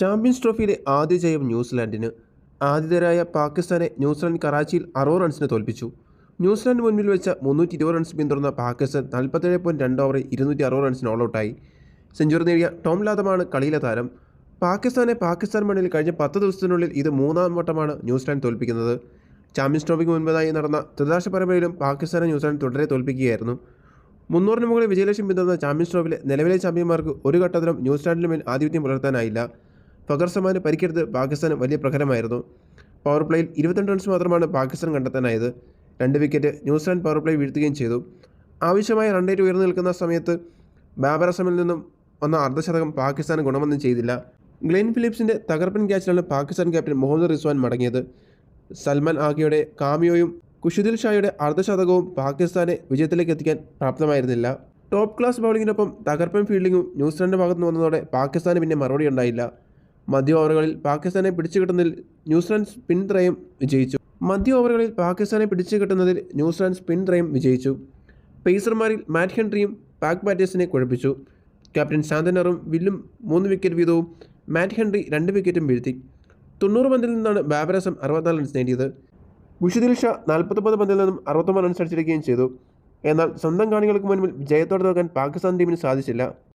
Champions ട്രോഫിയിലെ ആദ്യ ജയം ന്യൂസിലാൻഡിന്. ആതിഥേയരായ പാകിസ്ഥാനെ ന്യൂസിലാൻഡ് കറാച്ചിയിൽ അറുപത് റൺസിന് തോൽപ്പിച്ചു. ന്യൂസിലാൻഡ് മുൻപിൽ വെച്ച മുന്നൂറ്റി ഇരുപത് റൺസ് പിന്തുടർന്ന പാകിസ്ഥാൻ നാൽപ്പത്തേഴ് പോയിന്റ് രണ്ട് ഓവറിൽ ഇരുന്നൂറ്റി അറുപത് റൺസിന് ഓൾ ഔട്ടായി സെഞ്ചുറി നേടിയ ടോം ലാദമാണ് കളിയിലെ താരം. പാകിസ്ഥാനെ പാകിസ്ഥാൻ മണ്ണിൽ കഴിഞ്ഞ പത്ത് ദിവസത്തിനുള്ളിൽ ഇത് മൂന്നാം വട്ടമാണ് ന്യൂസിലാൻഡ് തോൽപ്പിക്കുന്നത്. ചാമ്പ്യൻസ് ട്രോഫിക്ക് മുൻപതായി നടന്ന ത്രിദാശ പരമ്പരയിലും പാകിസ്ഥാനെ ന്യൂസിലാൻഡ് തുടരെ തോൽപ്പിക്കുകയായിരുന്നു. മുന്നൂറിന് മുകളിൽ വിജയലക്ഷ്യം പിന്തുടർന്ന ചാമ്പ്യൻസ് ട്രോഫിയിലെ നിലവിലെ ചാമ്പ്യന്മാർക്ക് ഒരു ഘട്ടത്തിലും ന്യൂസിലാൻഡിന് മേൽ ആധിപത്യം പുലർത്താനായില്ല. ഫഖർ സമാന് പരിക്കെടുത്ത് പാകിസ്ഥാന് വലിയ പ്രകരമായിരുന്നു പവർ പ്ലേയിൽ ഇരുപത്തിരണ്ട് റൺസ് മാത്രമാണ് പാകിസ്ഥാൻ കണ്ടെത്താനായത്. രണ്ട് wicket New Zealand power play വീഴ്ത്തുകയും ചെയ്തു. ആവശ്യമായ റൺ റേറ്റ് ഉയർന്നു നിൽക്കുന്ന സമയത്ത് ബാബർ അസമിൽ നിന്നും വന്ന അർദ്ധശതകം പാകിസ്ഥാൻ ഗുണമൊന്നും ചെയ്തില്ല. ഗ്ലെൻ ഫിലിപ്സിന്റെ തകർപ്പൻ ക്യാച്ചിലാണ് പാകിസ്ഥാൻ ക്യാപ്റ്റൻ മുഹമ്മദ് റിസ്വാൻ മടങ്ങിയത്. സൽമാൻ ആഗയുടെ കാമിയോയും കുഷുദിൽ ഷായുടെ അർദ്ധശതകവും പാകിസ്ഥാനെ വിജയത്തിലേക്ക് എത്തിക്കാൻ പ്രാപ്തമായിരുന്നില്ല. ടോപ്പ് ക്ലാസ് ബൗളിങ്ങിനൊപ്പം തകർപ്പൻ ഫീൽഡിങ്ങും ന്യൂസിലാൻഡ് ഭാഗത്ത് നിന്ന് വന്നതോടെ പാകിസ്ഥാന് പിന്നെ മറുപടി ഉണ്ടായില്ല. മധ്യ ഓവറുകളിൽ പാകിസ്ഥാനെ പിടിച്ചുകിട്ടുന്നതിൽ ന്യൂസിലാൻഡ് സ്പിൻ ത്രയം വിജയിച്ചു. മധ്യ ഓവറുകളിൽ പാകിസ്ഥാനെ പിടിച്ചുകിട്ടുന്നതിൽ ന്യൂസിലാൻഡ് സ്പിൻ ത്രയം വിജയിച്ചു. പേസർമാരിൽ മാറ്റ് ഹെൻറിയും പാക് ബാറ്റേഴ്സിനെ കുഴപ്പിച്ചു. ക്യാപ്റ്റൻ ശാന്തനറും വില്ലും മൂന്ന് വിക്കറ്റ് വീതവും മാറ്റ് ഹെൻറി രണ്ട് വിക്കറ്റും വീഴ്ത്തി. തൊണ്ണൂറ് പന്തിൽ നിന്നാണ് ബാബരസം അറുപത്തിനാല് റൺസ് നേടിയത്. മുഷിദിൽ ഷാ നാൽപ്പത്തൊമ്പത് പന്തിൽ നിന്നും അറുപത്തൊമ്പത് റൺസ് അടിച്ചിരിക്കുകയും ചെയ്തു. എന്നാൽ സ്വന്തം കാണികൾക്ക് മുന്നിൽ ജയത്തോടെ നോക്കാൻ പാകിസ്ഥാൻ ടീമിന് സാധിച്ചില്ല.